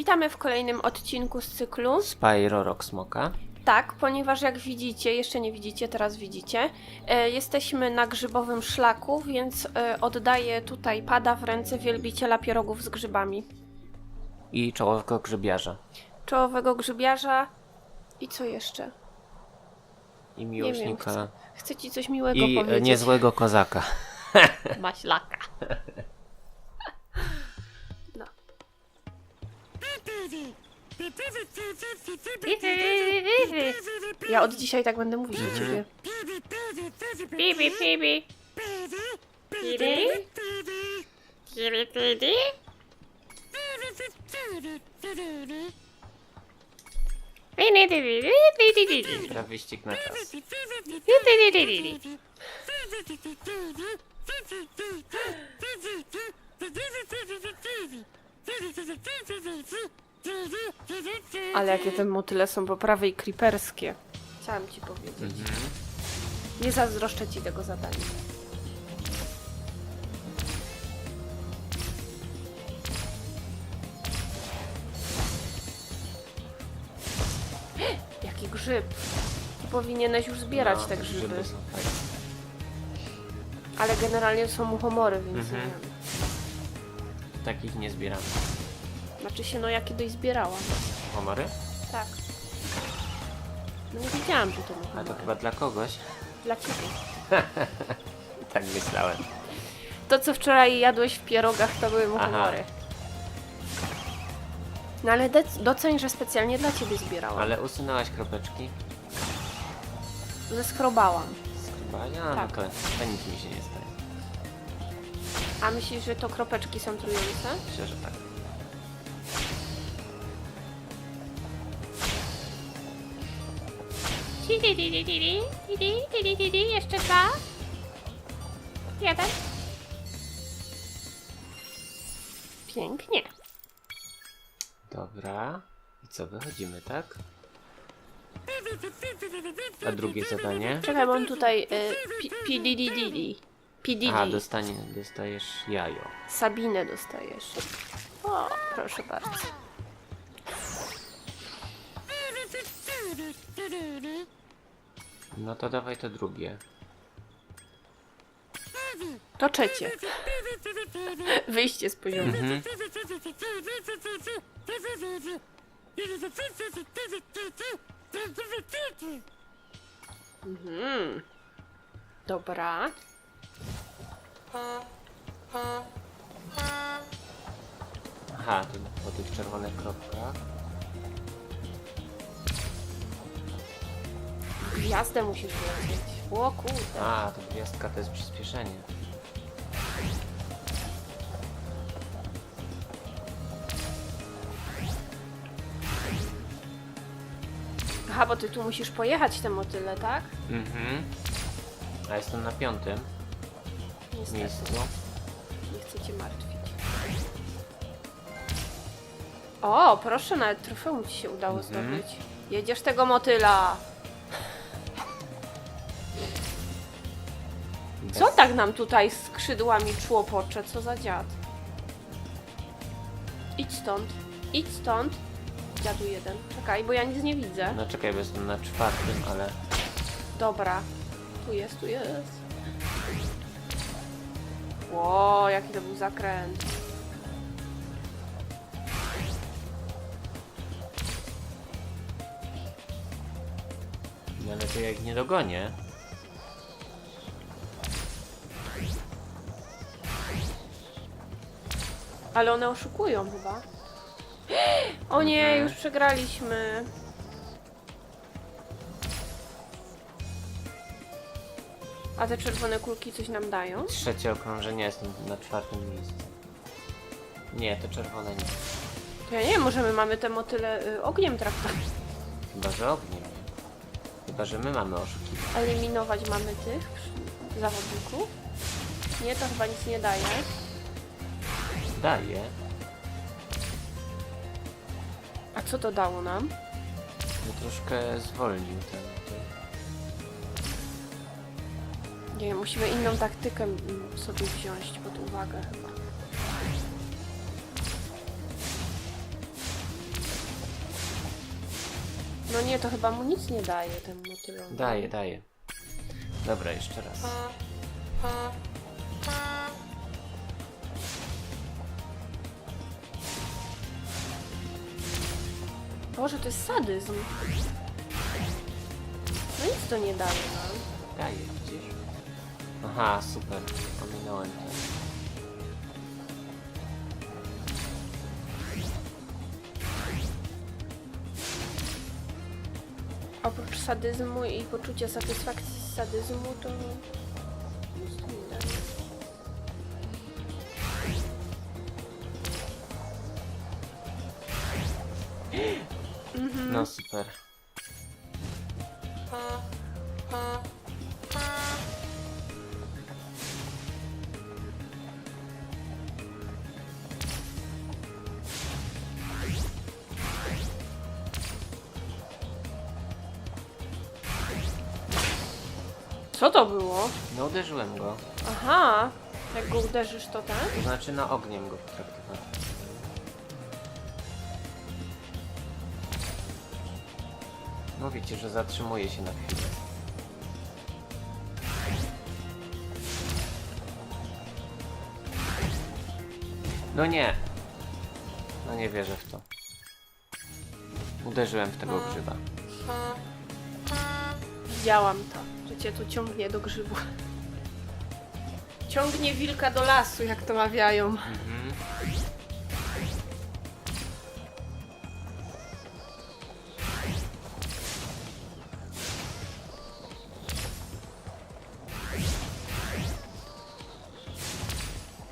Witamy w kolejnym odcinku z cyklu. Spyro Rock Smoka. Tak, ponieważ jak widzicie, jeszcze nie widzicie, teraz widzicie, e, jesteśmy na grzybowym szlaku, więc e, oddaję tutaj pada w ręce wielbiciela pierogów z grzybami. I czołowego grzybiarza. Czołowego grzybiarza i co jeszcze? I Nie wiem, miłośnika. chcę, chcę ci coś miłego I e, powiedzieć. niezłego kozaka. Maślaka. Ja od dzisiaj tak będę mówić do ciebie. Bibi, bibi. Bibi. Bibi, bibi. Pra wyścig na czas. Ale jakie te motyle są poprawy i creeperskie. Chciałam ci powiedzieć. Nie zazdroszczę ci tego zadania. Jaki grzyb. Ty Powinieneś już zbierać No, te grzyby. są fajne. Ale generalnie są muchomory, więc Mhm. nie wiem. Takich nie zbieram. Znaczy się, no ja kiedyś zbierałam. Homory? Tak. No nie wiedziałam, że to A to chyba dla kogoś. Dla kogo? Tak myślałem. To, co wczoraj jadłeś w pierogach, to były muchomory. No ale dec- doceń, że specjalnie dla ciebie zbierałam. Ale usunęłaś kropeczki. Zeskrobałam. Skrbania? Tak. No to, to nic mi się nie staje. A myślisz, że to kropeczki są trujące? Myślę, że tak. Jeszcze dwa. Jeden. Pięknie. Dobra. I co, wychodzimy, tak? A drugie zadanie? Czekaj, mam tutaj y, pi- pididididi. Pididi. Aha, dostanie, dostajesz jajo. Sabinę dostajesz. O, proszę bardzo. No to dawaj to drugie. To trzecie. Wyjście z poziomu. Mhm. Mhm. Dobra. Aha, to po tych czerwonych kropkach. Gwiazdę musisz włączyć. O kurde. A, to gwiazdka to jest przyspieszenie. Aha, bo ty tu musisz pojechać te motyle, tak? Mhm. A jestem na piątym Niestety. miejscu. Nie chcę cię martwić. O, proszę, nawet trofeum ci się udało Mhm. zdobyć. Jedziesz tego motyla. Co tak nam tutaj skrzydłami człopocze? Co za dziad? Idź stąd. Idź stąd. Dziadu jeden. Czekaj, bo ja nic nie widzę. No czekaj, bo jestem na czwartym, ale... Dobra. Tu jest, tu jest. Ło, jaki to był zakręt. No ale to jak nie dogonię. Ale one oszukują chyba. O nie, już przegraliśmy. A te czerwone kulki coś nam dają? Trzecie okrążenie, jestem na czwartym miejscu. Nie, to czerwone nie. To ja nie wiem, może my mamy te motyle y, ogniem traktować. Chyba, że ogniem. Chyba, że my mamy oszukiwać. Eliminować mamy tych zawodników. Nie, to chyba nic nie daje. Daje. A co to dało nam? No troszkę zwolnił ten. Nie musimy inną taktykę mm, sobie wziąć pod uwagę chyba. No nie, to chyba mu nic nie daje, ten motylon. Daję, daję. Dobra, jeszcze raz. Boże, to jest sadyzm. No nic to nie daje nam. Daję, widzisz? Aha, super. Ominąłem ten. Oprócz sadyzmu i poczucia satysfakcji z sadyzmu, to No super. Co to było? No uderzyłem go. Aha, jak go uderzysz, to tak? To znaczy na ogniem go potraktowałem. No wiecie, że zatrzymuje się na chwilę. No nie. No nie wierzę w to. Uderzyłem w tego grzyba. Widziałam to, że cię tu ciągnie do grzybu. Ciągnie wilka do lasu, jak to mawiają. Mhm.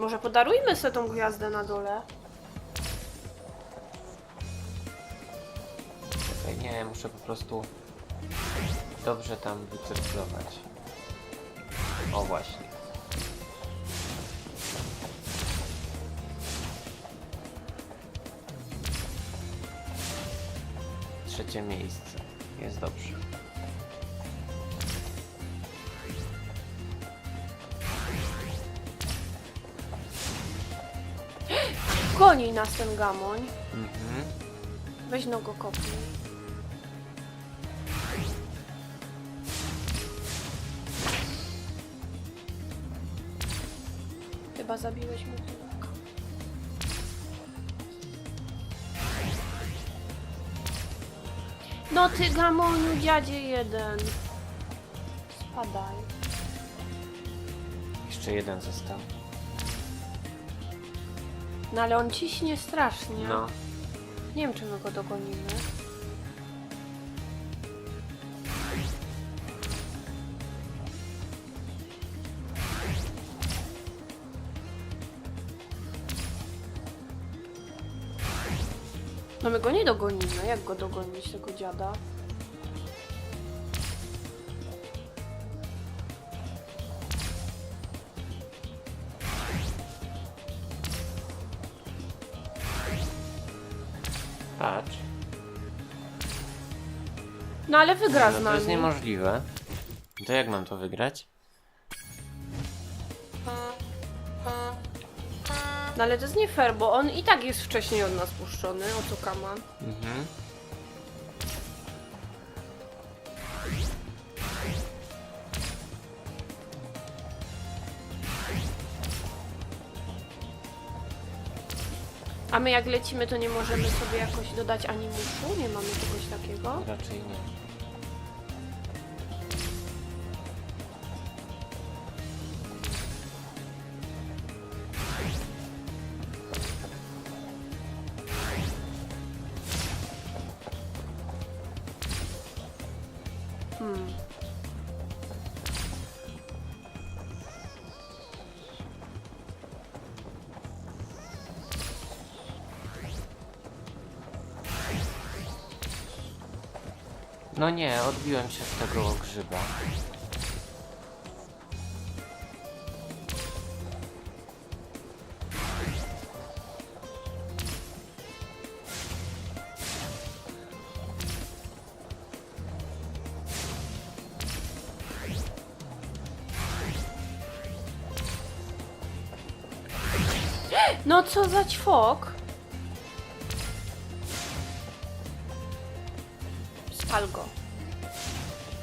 Może podarujmy sobie tą gwiazdę na dole? Czekaj, nie, muszę po prostu dobrze tam wycyrkulować. O właśnie. Trzecie miejsce. Jest dobrze. Goni nas ten gamoń. Mhm. Weź no go kopnij. Chyba zabiłeś mu tyłek. No ty gamoniu, dziadzie jeden. Spadaj. Jeszcze jeden został. No ale on ciśnie strasznie. No. Nie wiem, czy my go dogonimy. No my go nie dogonimy. Jak go dogonić, tego dziada? Ale wygra No, z to jest nami. niemożliwe. To jak mam to wygrać? No ale to jest nie fair, bo on i tak jest wcześniej od nas puszczony. O co kama? Mhm. A my jak lecimy, to nie możemy sobie jakoś dodać animuszu? Nie mamy czegoś takiego? Raczej nie. Hmm. No nie, odbiłem się z tego grzyba. No co za ćwok? Pal go.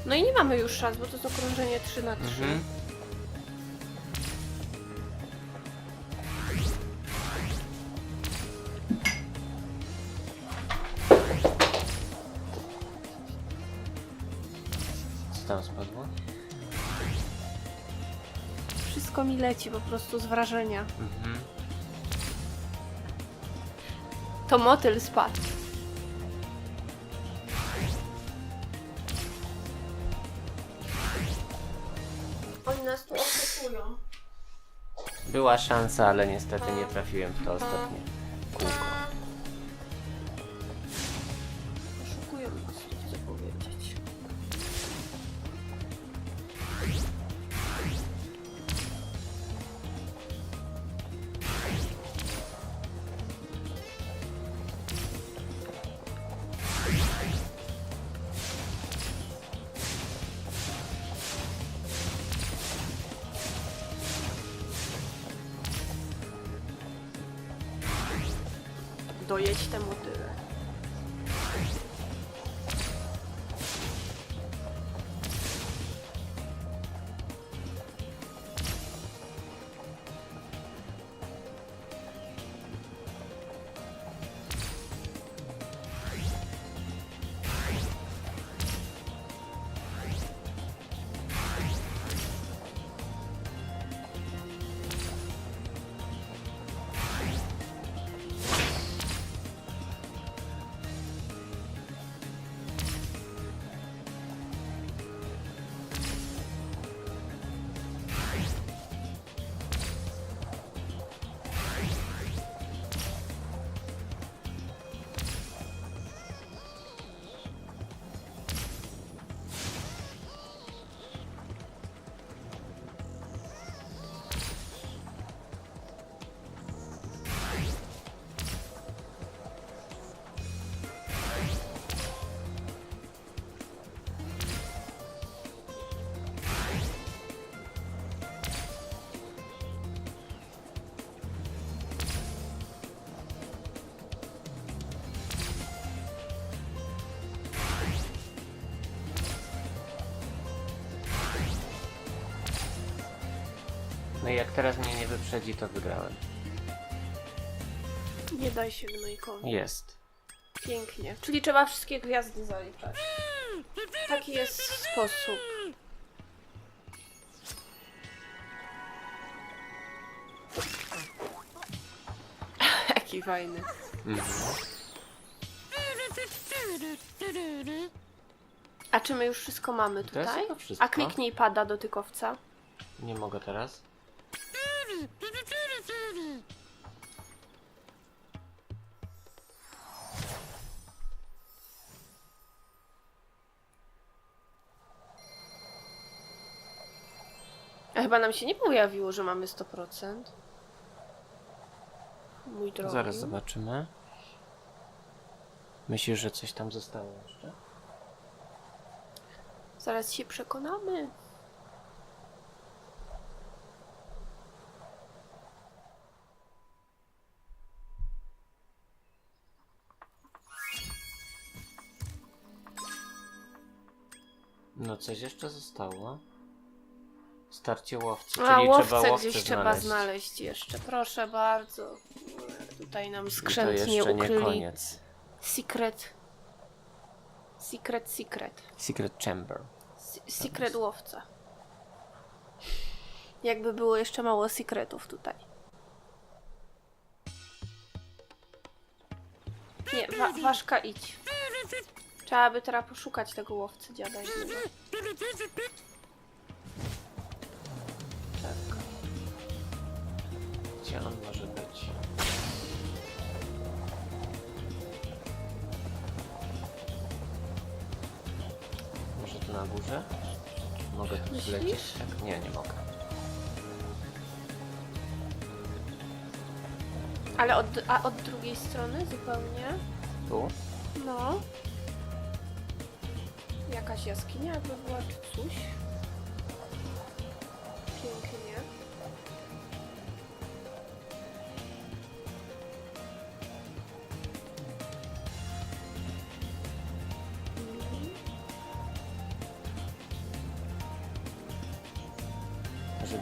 No i nie mamy już szans, bo to jest okrążenie 3 na 3. Mhm. Co tam spadło? Wszystko mi leci po prostu z wrażenia. Mhm. To motyl spadł. Oni nas tu oszukują. Była szansa, ale niestety nie trafiłem w to ostatnie Dojedź te motyle. Jak teraz mnie nie wyprzedzi, to wygrałem. Nie daj się gnojkowi. Jest. Pięknie. Czyli trzeba wszystkie gwiazdy zaliczać. Taki jest sposób. Jaki fajny. A czy my już wszystko mamy To jest tutaj? chyba wszystko. A kliknij pada dotykowca. Nie mogę teraz. Chyba nam się nie pojawiło, że mamy 100%. Mój drogi. Zaraz zobaczymy. Myślisz, że coś tam zostało jeszcze? Zaraz się przekonamy. No coś jeszcze zostało. Starcie łowcy, A czyli łowcę trzeba łowcę gdzieś trzeba znaleźć. znaleźć jeszcze. Proszę bardzo. Tutaj nam I to skrzętnie jeszcze nie ukryli. koniec. Secret. Secret, secret. Secret Chamber. Se- Secret łowca. Jakby było jeszcze mało secretów tutaj. Nie, wa ważka idź. Trzeba by teraz poszukać tego łowcy dziada jednego. Gdzie on może być? Może tu na górze? Mogę tu Myślisz? zlecieć? Tak? Nie, nie mogę. Ale od, a od drugiej strony zupełnie? Tu? No. Jakaś jaskinia jakby była, czy coś?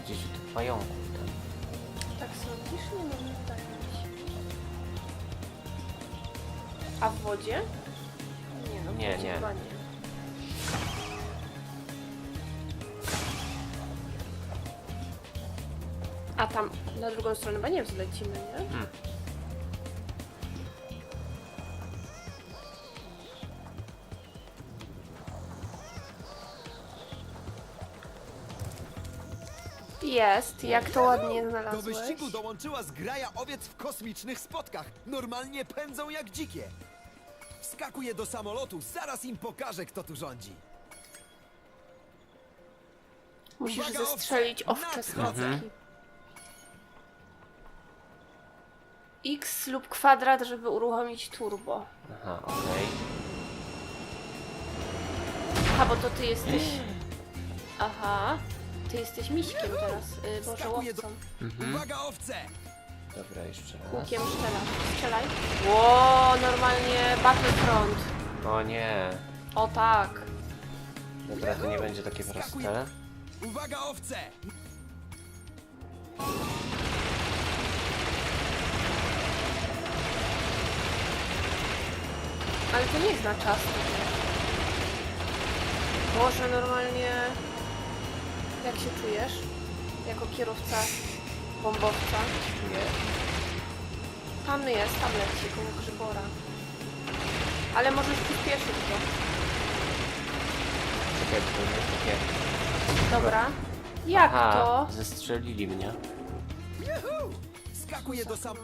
Gdzieś u tych pająków tam. Tak sądzisz? Nie no, nie wydaje mi się. A w wodzie? Nie no, w Nie, wodzie nie. chyba nie. A tam na drugą stronę chyba nie wzlecimy, nie? Hmm. Jest, jak to ładnie Do znalazłeś. wyścigu dołączyła zgraja owiec w kosmicznych spotkach. Normalnie pędzą jak dzikie. Wskakuję do samolotu, zaraz im pokażę, kto tu rządzi. Musisz Uwaga, owce! zestrzelić owcze z Nadchodzę! macki. X lub kwadrat, żeby uruchomić turbo. Aha, okej. Aha, bo to ty jesteś... Aha. Ty jesteś miśkiem teraz, y, Boże, Skakuję do- łowcą. Mhm. Uwaga, owce! Dobra, jeszcze raz. Łukiem strzelasz. Strzelaj. Ło, normalnie Battlefront. O nie. O tak. Dobra, to nie będzie takie proste. Uwaga, owce! Ale to nie jest na czas. Boże, normalnie... Jak się czujesz? Jako kierowca bombowca. Czuję. Tam jest, tam leci koło Grzybora. Ale możesz przyspieszyć go. Czekaj, to jest takie... Dobra. Jak Aha, to? zestrzelili mnie. Juhu! Skakuję do sam...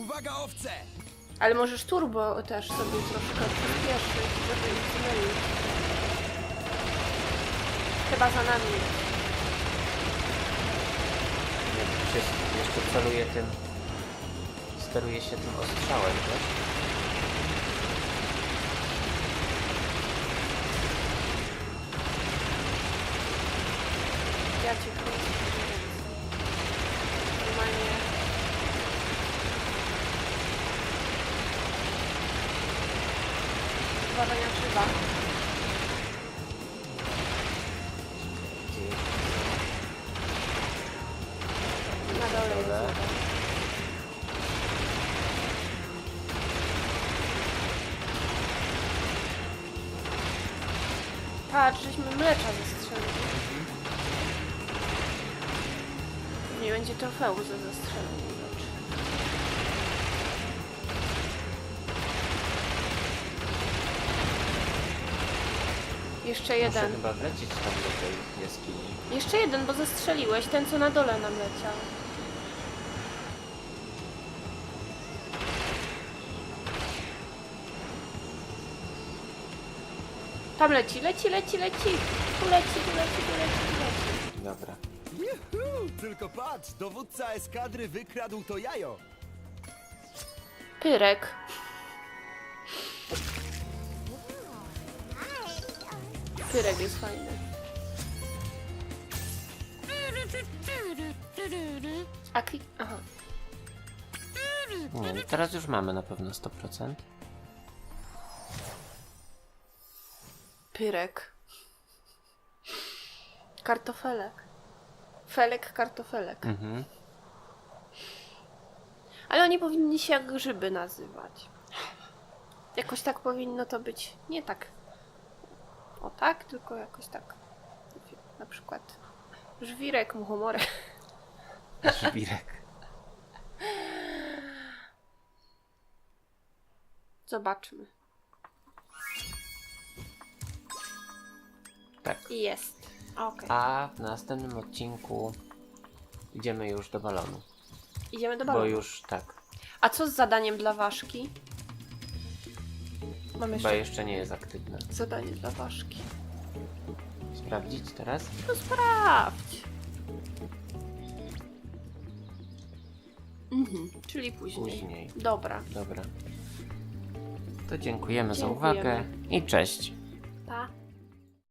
Uwaga, owce! Ale możesz turbo też sobie troszkę przyspieszyć, żeby ich zmylić. Chyba za nami. Nie, się jeszcze celuje tym... Steruje się tym ostrzałem, wiesz? Ja Nie będzie trofeum za zestrzelenie mlecz. Jeszcze Muszę jeden. chyba wlecieć tam do tej jaskini. Jeszcze jeden, bo zestrzeliłeś ten, co na dole nam leciał. Tam leci, leci, leci, leci. Tu leci, tu leci, tu leci, tu leci. Dobra. Tylko patrz, dowódca eskadry wykradł to jajo. Pyrek. Pyrek jest fajny. A klik... Aha. Nie, no teraz już mamy na pewno 100%. Pyrek. Kartofelek. Felek, kartofelek. Mhm. Ale oni powinni się jak grzyby nazywać. Jakoś tak powinno to być. Nie tak. O tak, tylko jakoś tak. Na przykład żwirek, muchomorek. Żwirek. Zobaczmy. Tak. Jest. Okej. A w następnym odcinku idziemy już do balonu. Idziemy do Bo balonu. już tak. A co z zadaniem dla ważki? Mam Chyba jeszcze jeszcze nie jest aktywne. zadanie dla ważki. Sprawdzić teraz? No sprawdź. Mhm, czyli później. Później. Dobra. Dobra. To dziękujemy za Dziękujemy. uwagę i cześć.